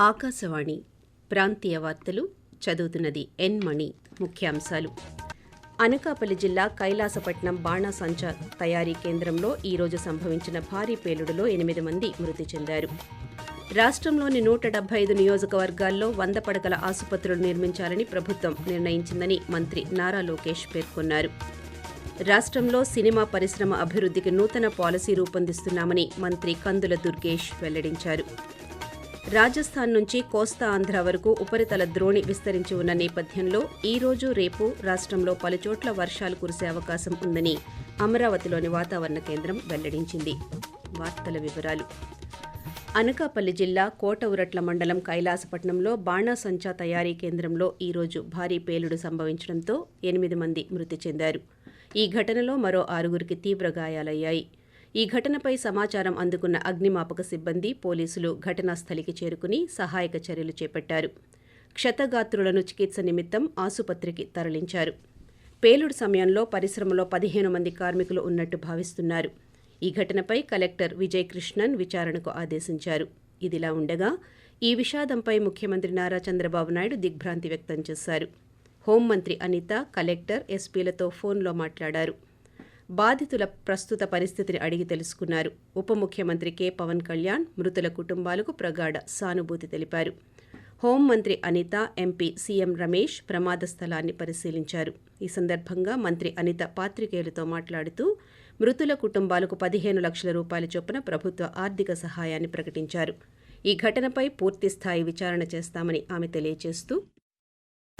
ఆకాశవాణి ప్రాంతీయ వార్తలు చదువుతున్నది ఎన్ మణి ముఖ్యాంశాలు. అనకాపల్లి జిల్లా కైలాసపట్నం బాణాసంచ తయారీ కేంద్రంలో ఈరోజు సంభవించిన భారీ పేలుడులో ఎనిమిది మంది మృతి చెందారు. రాష్ట్రంలోని నూట డెబ్బై ఐదు నియోజకవర్గాల్లో వంద పడకల ఆసుపత్రులు నిర్మించాలని ప్రభుత్వం నిర్ణయించిందని మంత్రి నారా లోకేష్ పేర్కొన్నారు. రాష్ట్రంలో సినిమా పరిశ్రమ అభివృద్ధికి నూతన పాలసీ రూపొందిస్తున్నామని మంత్రి కందుల దుర్గేష్ వెల్లడించారు. రాజస్థాన్ నుంచి కోస్తా ఆంధ్ర వరకు ఉపరితల ద్రోణి విస్తరించి ఉన్న నేపథ్యంలో ఈ రోజు రేపు రాష్ట్రంలో పలుచోట్ల వర్షాలు కురిసే అవకాశం ఉందని అమరావతిలోని వాతావరణ కేంద్రం వెల్లడించింది. వార్తల వివరాలు. అనకాపల్లి జిల్లా కోటవురట్ల మండలం కైలాసపట్నంలో బాణాసంచా తయారీ కేంద్రంలో ఈరోజు భారీ పేలుడు సంభవించడంతో ఎనిమిది మంది మృతి చెందారు. ఈ ఘటనలో మరో ఆరుగురికి తీవ్ర గాయాలయ్యాయి. ఈ ఘటనపై సమాచారం అందుకున్న అగ్నిమాపక సిబ్బంది పోలీసులు ఘటనా స్థలికి చేరుకుని సహాయక చర్యలు చేపట్టారు. క్షతగాత్రులను చికిత్స నిమిత్తం ఆసుపత్రికి తరలించారు. పేలుడు సమయంలో పరిశ్రమలో పదిహేను మంది కార్మికులు ఉన్నట్టు భావిస్తున్నారు. ఈ ఘటనపై కలెక్టర్ విజయ్ కృష్ణన్ విచారణకు ఆదేశించారు. ఇదిలా ఉండగా ఈ విషాదంపై ముఖ్యమంత్రి నారా చంద్రబాబు నాయుడు దిగ్భ్రాంతి వ్యక్తం చేశారు. హోంమంత్రి అనిత కలెక్టర్ ఎస్పీలతో ఫోన్లో మాట్లాడారు. బాధితుల ప్రస్తుత పరిస్థితిని అడిగి తెలుసుకున్నారు. ఉప ముఖ్యమంత్రి కె. పవన్ కళ్యాణ్ మృతుల కుటుంబాలకు ప్రగాఢ సానుభూతి తెలిపారు. హోంమంత్రి అనిత ఎంపీ సీఎం రమేష్ ప్రమాద స్థలాన్ని పరిశీలించారు. ఈ సందర్భంగా మంత్రి అనిత పాత్రికేయులతో మాట్లాడుతూ మృతుల కుటుంబాలకు పదిహేను లక్షల రూపాయల చొప్పున ప్రభుత్వ ఆర్థిక సహాయాన్ని ప్రకటించారు. ఈ ఘటనపై పూర్తిస్థాయి విచారణ చేస్తామని ఆమె తెలియజేస్తూ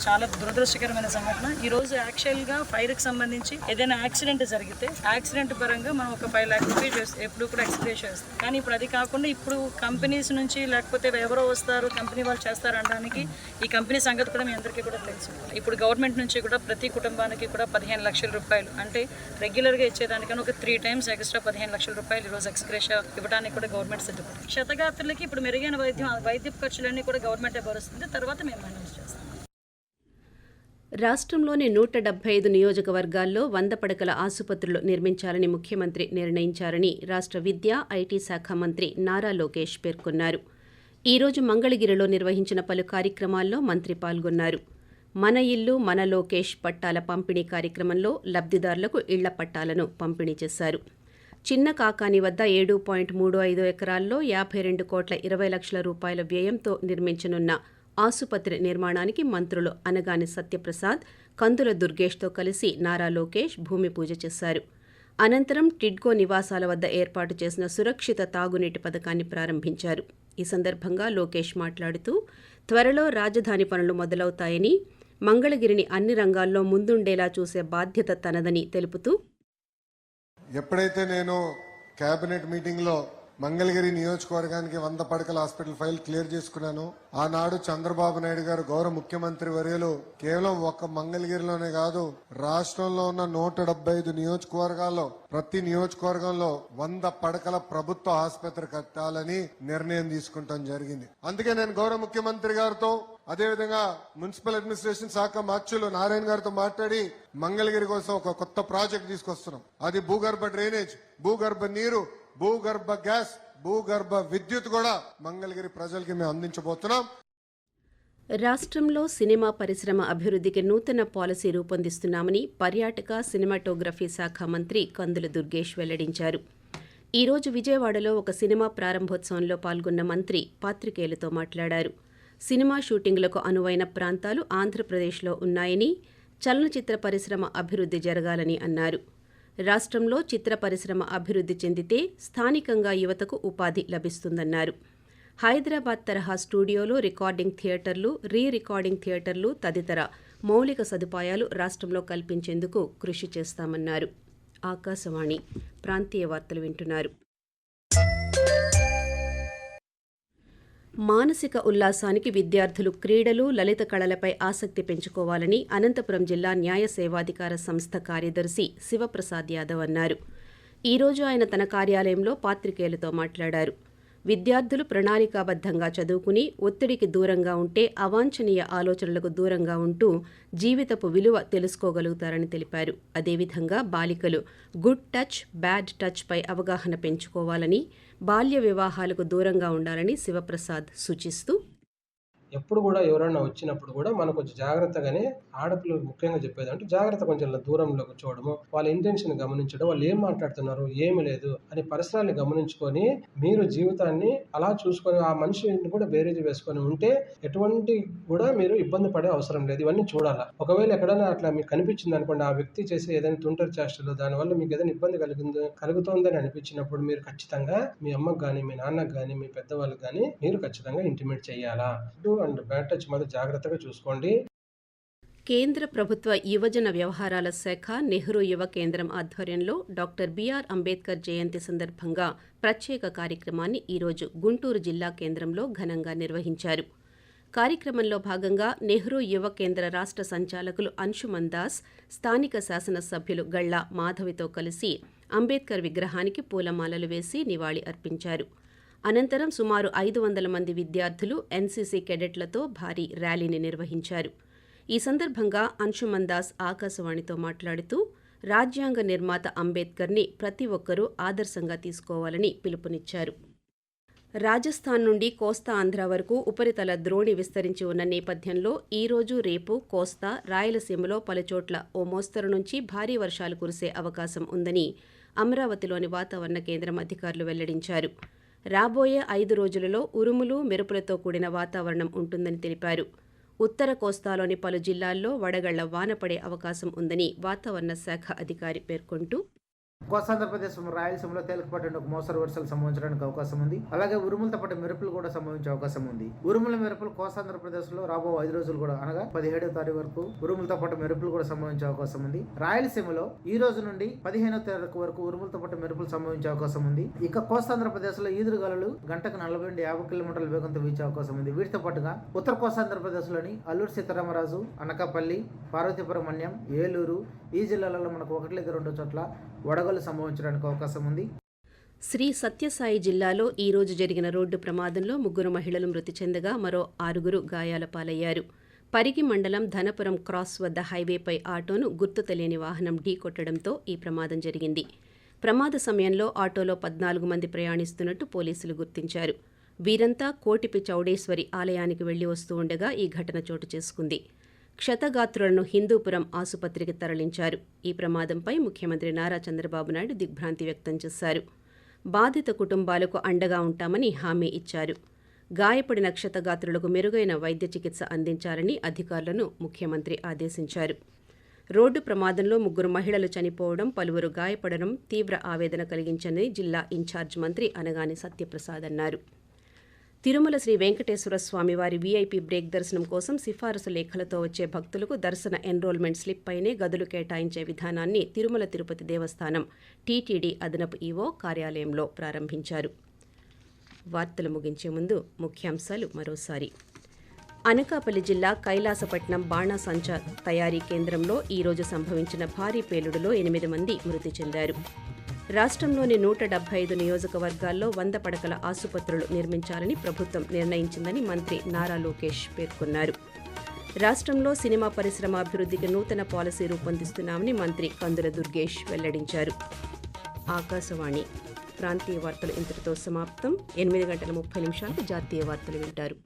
చాలా దురదృష్టకరమైన సంఘటన. ఈ రోజు యాక్చువల్గా ఫైర్కి సంబంధించి ఏదైనా యాక్సిడెంట్ జరిగితే యాక్సిడెంట్ పరంగా మనం ఒక ఫైవ్ లాక్ రూపీస్ ఎప్పుడు కూడా ఎక్స్ప్రెస్ చేస్తాం. కానీ ఇప్పుడు అది కాకుండా ఇప్పుడు కంపెనీస్ నుంచి లేకపోతే ఎవరో వస్తారు కంపెనీ వాళ్ళు చేస్తారు అనడానికి ఈ కంపెనీ సంగతి కూడా మీ అందరికీ కూడా తెలుసు. ఇప్పుడు గవర్నమెంట్ నుంచి కూడా ప్రతి కుటుంబానికి కూడా పదిహేను లక్షల రూపాయలు అంటే రెగ్యులర్గా ఇచ్చేదానికన్నా ఒక త్రీ టైమ్స్ ఎక్స్ట్రా పదిహేను లక్షల రూపాయలు ఈ రోజు ఎక్స్ప్రెస్ ఇవ్వడానికి కూడా గవర్నమెంట్ సిద్ధపడుతుంది. క్షతగాత్రులకి ఇప్పుడు మెరుగైన వైద్యం వైద్య ఖర్చులన్నీ కూడా గవర్నమెంటే భరుస్తుంది. తర్వాత మేము మేనేజ్ చేస్తాం రాష్ట్రంలోని నూట డెబ్బై ఐదు నియోజకవర్గాల్లో వంద పడకల ఆసుపత్రులు నిర్మించాలని ముఖ్యమంత్రి నిర్ణయించారని రాష్ట్ర విద్యా ఐటీ శాఖ మంత్రి నారా లోకేష్ పేర్కొన్నారు. ఈ రోజు మంగళగిరిలో నిర్వహించిన పలు కార్యక్రమాల్లో మంత్రి పాల్గొన్నారు. మన ఇల్లు మన లోకేష్ పట్టాల పంపిణీ కార్యక్రమంలో లబ్ధిదారులకు ఇళ్ళ పట్టాలను పంపిణీ చేశారు. చిన్న కాకాని వద్ద ఏడు పాయింట్ మూడు ఐదు ఎకరాల్లో యాభై రెండు కోట్ల ఇరవై లక్షల రూపాయల వ్యయంతో నిర్మించనున్న ఆసుపత్రి నిర్మాణానికి మంత్రులు అనగాని సత్యప్రసాద్ కందుల దుర్గేష్తో కలిసి నారా లోకేష్ భూమి పూజ చేశారు. అనంతరం టిడ్కో నివాసాల వద్ద ఏర్పాటు చేసిన సురక్షిత తాగునీటి పథకాన్ని ప్రారంభించారు. ఈ సందర్భంగా లోకేష్ మాట్లాడుతూ త్వరలో రాజధాని పనులు మొదలవుతాయని మంగళగిరిని అన్ని రంగాల్లో ముందుండేలా చూసే బాధ్యత తనదని తెలుపుతూ ఎప్పుడైతే నేను కేబినెట్ మీటింగ్లో మంగళగిరి నియోజకవర్గానికి వంద పడకల హాస్పిటల్ ఫైల్ క్లియర్ చేసుకున్నాను. ఆనాడు చంద్రబాబు నాయుడు గారు గౌరవ ముఖ్యమంత్రి వర్యులు కేవలం ఒక్క మంగళగిరిలోనే కాదు రాష్ట్రంలో ఉన్న నూట డెబ్బై ఐదు నియోజకవర్గాల్లో ప్రతి నియోజకవర్గంలో వంద పడకల ప్రభుత్వ ఆసుపత్రి కట్టాలని నిర్ణయం తీసుకుంటాం జరిగింది. అందుకే నేను గౌరవ ముఖ్యమంత్రి గారితో అదేవిధంగా మున్సిపల్ అడ్మినిస్ట్రేషన్ శాఖ మార్చులు నారాయణ గారితో మాట్లాడి మంగళగిరి కోసం ఒక కొత్త ప్రాజెక్ట్ తీసుకొస్తున్నాం. అది భూగర్భ డ్రైనేజ్ భూగర్భ నీరు భూగర్భ గ్యాస్ భూగర్భ విద్యుత్ కూడా మంగళగిరి ప్రజలకి మేము అందించబోతున్నాం. రాష్ట్రంలో సినిమా పరిశ్రమ అభివృద్ధికి నూతన పాలసీ రూపొందిస్తున్నామని పర్యాటక సినిమాటోగ్రఫీ శాఖ మంత్రి కందుల దుర్గేష్ వెల్లడించారు. ఈ రోజు విజయవాడలో ఒక సినిమా ప్రారంభోత్సవంలో పాల్గొన్న మంత్రి పాత్రికేయులతో మాట్లాడారు. సినిమా షూటింగ్లకు అనువైన ప్రాంతాలు ఆంధ్రప్రదేశ్లో ఉన్నాయని చలనచిత్ర పరిశ్రమ అభివృద్ధి జరగాలని అన్నారు. రాష్ట్రంలో చిత్ర పరిశ్రమ అభివృద్ధి చెందితే స్థానికంగా యువతకు ఉపాధి లభిస్తుందన్నారు. హైదరాబాద్ తరహా స్టూడియోలు రికార్డింగ్ థియేటర్లు రీ రికార్డింగ్ థియేటర్లు తదితర మౌలిక సదుపాయాలు రాష్ట్రంలో కల్పించేందుకు కృషి చేస్తామన్నారు. ఆకాశవాణి ప్రాంతీయ వార్తలు వింటున్నారు. మానసిక ఉల్లాసానికి విద్యార్థులు క్రీడలు లలిత కళలపై ఆసక్తి పెంచుకోవాలని అనంతపురం జిల్లా న్యాయ సేవాధికార సంస్థ కార్యదర్శి శివప్రసాద్ యాదవ్ అన్నారు. ఈ రోజు ఆయన తన కార్యాలయంలో పాత్రికేయులతో మాట్లాడారు. విద్యార్థులు ప్రణాళికాబద్ధంగా చదువుకుని ఒత్తిడికి దూరంగా ఉంటే అవాంఛనీయ ఆలోచనలకు దూరంగా ఉంటూ జీవితపు విలువ తెలుసుకోగలుగుతారని తెలిపారు. అదేవిధంగా బాలికలు గుడ్ టచ్ బ్యాడ్ టచ్ పై అవగాహన పెంచుకోవాలని బాల్య వివాహాలకు దూరంగా ఉండాలని శివప్రసాద్ సూచిస్తూ ఎప్పుడు కూడా ఎవరైనా వచ్చినప్పుడు కూడా మనం కొంచెం జాగ్రత్తగానే ఆడపిల్లలకు ముఖ్యంగా చెప్పేది అంటే జాగ్రత్త కొంచెం దూరంలో కూర్చోవడము వాళ్ళ ఇంటెన్షన్ గమనించడం వాళ్ళు ఏం మాట్లాడుతున్నారు ఏమి లేదు అని పరిసరాన్ని గమనించుకొని మీరు జీవితాన్ని అలా చూసుకొని ఆ మనిషిని కూడా బేరేజ్ వేసుకొని ఉంటే ఎటువంటి కూడా మీరు ఇబ్బంది పడే అవసరం లేదు. ఇవన్నీ చూడాలా. ఒకవేళ ఎక్కడైనా అట్లా మీకు కనిపించింది అనుకోండి ఆ వ్యక్తి చేసే ఏదైనా తుంటరి చేష్టలు దానివల్ల మీకు ఏదైనా ఇబ్బంది కలిగింది కలుగుతోందని అనిపించినప్పుడు మీరు ఖచ్చితంగా మీ అమ్మకు కానీ మీ నాన్నకు కానీ మీ పెద్దవాళ్ళకి కానీ మీరు ఖచ్చితంగా ఇంటిమేట్ చేయాలా. అండ్ బ్యాడ్ టచ్ మాత్రం జాగ్రత్తగా చూసుకోండి. కేంద్ర ప్రభుత్వ యువజన వ్యవహారాల శాఖ నెహ్రూ యువ కేంద్రం ఆధ్వర్యంలో డాక్టర్ బిఆర్ అంబేద్కర్ జయంతి సందర్భంగా ప్రత్యేక కార్యక్రమాన్ని ఈరోజు గుంటూరు జిల్లా కేంద్రంలో ఘనంగా నిర్వహించారు. కార్యక్రమంలో భాగంగా నెహ్రూ యువ కేంద్ర రాష్ట్ర సంచాలకులు అంశుమన్ దాస్ స్థానిక శాసనసభ్యులు గళ్ళా మాధవితో కలిసి అంబేద్కర్ విగ్రహానికి పూలమాలలు వేసి నివాళి అర్పించారు. అనంతరం సుమారు ఐదు వందల మంది విద్యార్థులు ఎన్సీసీ కెడెట్లతో భారీ ర్యాలీని నిర్వహించారు. ఈ సందర్భంగా అంశుమన్ దాస్ ఆకాశవాణితో మాట్లాడుతూ రాజ్యాంగ నిర్మాత అంబేద్కర్ని ప్రతి ఒక్కరూ ఆదర్శంగా తీసుకోవాలని పిలుపునిచ్చారు. రాజస్థాన్ నుండి కోస్తా ఆంధ్ర వరకు ఉపరితల ద్రోణి విస్తరించి ఉన్న నేపథ్యంలో ఈరోజు రేపు కోస్తా రాయలసీమలో పలుచోట్ల ఓ మోస్తరు నుంచి భారీ వర్షాలు కురిసే అవకాశం ఉందని అమరావతిలోని వాతావరణ కేంద్రం అధికారులు వెల్లడించారు. రాబోయే ఐదు రోజులలో ఉరుములు మెరుపులతో కూడిన వాతావరణం ఉంటుందని తెలిపారు. ఉత్తర కోస్తాలోని పలు జిల్లాల్లో వడగళ్ళ వాన పడే అవకాశం ఉందని వాతావరణ శాఖ అధికారి పేర్కొంటూ కోస్తాంధ్రప్రదేశ్ రాయలసీమలో తేలికపాటి ఒక మోస్తరు వర్షాలు సంభవించడానికి అవకాశం ఉంది. అలాగే ఉరుములతో పాటు మెరుపులు కూడా సంభవించే అవకాశం ఉంది. ఉరుముల మెరుపులు కోస్తాంధ్రప్రదేశ్లో రాబో ఐదు రోజులు కూడా అనగా పదిహేడవ తారీఖు వరకు ఉరుములతో పాటు మెరుపులు కూడా సంభవించే అవకాశం ఉంది. రాయలసీమలో ఈ రోజు నుండి పదిహేనవ తారీఖు వరకు ఉరుములతో పాటు మెరుపులు సంభవించే అవకాశం ఉంది. ఇక కోస్తాంధ్రప్రదేశ్లో ఈదురుగాలు గంటకు నలభై నుండి యాభై కిలోమీటర్ల వేగంతో వీచే అవకాశం ఉంది. వీటితో పాటుగా ఉత్తర కోస్తాంధ్రప్రదేశ్లోని అల్లూరు సీతారామరాజు అనకాపల్లి పార్వతీపురం మన్యం ఏలూరు ఈ జిల్లాలలో మనకు ఒకటి లేదా రెండు చోట్ల వడగలు సంభవించడానికి అవకాశం ఉంది. శ్రీ సత్యసాయి జిల్లాలో ఈ రోజు జరిగిన రోడ్డు ప్రమాదంలో ముగ్గురు మహిళలు మృతి చెందగా మరో ఆరుగురు గాయాల పాలయ్యారు. పరిగి మండలం ధనపురం క్రాస్ వద్ద హైవేపై ఆటోను గుర్తు తెలియని వాహనం ఢీకొట్టడంతో ఈ ప్రమాదం జరిగింది. ప్రమాద సమయంలో ఆటోలో పద్నాలుగు మంది ప్రయాణిస్తున్నట్టు పోలీసులు గుర్తించారు. వీరంతా కోటిపి చౌడేశ్వరి ఆలయానికి వెళ్ళి వస్తూ ఉండగా ఈ ఘటన చోటు చేసుకుంది. క్షతగాత్రులను హిందూపురం ఆసుపత్రికి తరలించారు. ఈ ప్రమాదంపై ముఖ్యమంత్రి నారా చంద్రబాబు నాయుడు దిగ్భ్రాంతి వ్యక్తం చేశారు. బాధిత కుటుంబాలకు అండగా ఉంటామని హామీ ఇచ్చారు. గాయపడిన క్షతగాత్రులకు మెరుగైన వైద్య చికిత్స అందించాలని అధికారులను ముఖ్యమంత్రి ఆదేశించారు. రోడ్డు ప్రమాదంలో ముగ్గురు మహిళలు చనిపోవడం పలువురు గాయపడడం తీవ్ర ఆవేదన కలిగించని జిల్లా ఇన్ఛార్జ్ మంత్రి అనగాని సత్యప్రసాద్ అన్నారు. తిరుమల శ్రీ వెంకటేశ్వర స్వామి వారి వీఐపీ బ్రేక్ దర్శనం కోసం సిఫారసు లేఖలతో వచ్చే భక్తులకు దర్శన ఎన్రోల్మెంట్ స్లిప్ పైనే గదులు కేటాయించే విధానాన్ని తిరుమల తిరుపతి దేవస్థానం టీటీడీ అదనపు ఈవో కార్యాలయంలో ప్రారంభించారు. వార్తలు ముగించే ముందు ముఖ్యాంశాలు మరోసారి. అనకాపల్లి జిల్లా కైలాసపట్నం బాణాసంచా తయారీ కేంద్రంలో ఈ రోజు సంభవించిన భారీ పేలుడులో ఎనిమిది మంది మృతి చెందారు. రాష్ట్రంలోని నూట డెబ్బై ఐదు నియోజకవర్గాల్లో వంద పడకల ఆసుపత్రులు నిర్మించాలని ప్రభుత్వం నిర్ణయించిందని మంత్రి నారా లోకేష్ పేర్కొన్నారు. రాష్ట్రంలో సినిమా పరిశ్రమ అభివృద్ధికి నూతన పాలసీ రూపొందిస్తున్నామని మంత్రి కందుల దుర్గేష్ వెల్లడించారు. ఆకాశవాణి ప్రాంతీయ వార్తలు ఇంతటితో సమాప్తం. ఎనిమిది గంటల ముప్పై నిమిషాలకు జాతీయ వార్తలు వింటారు.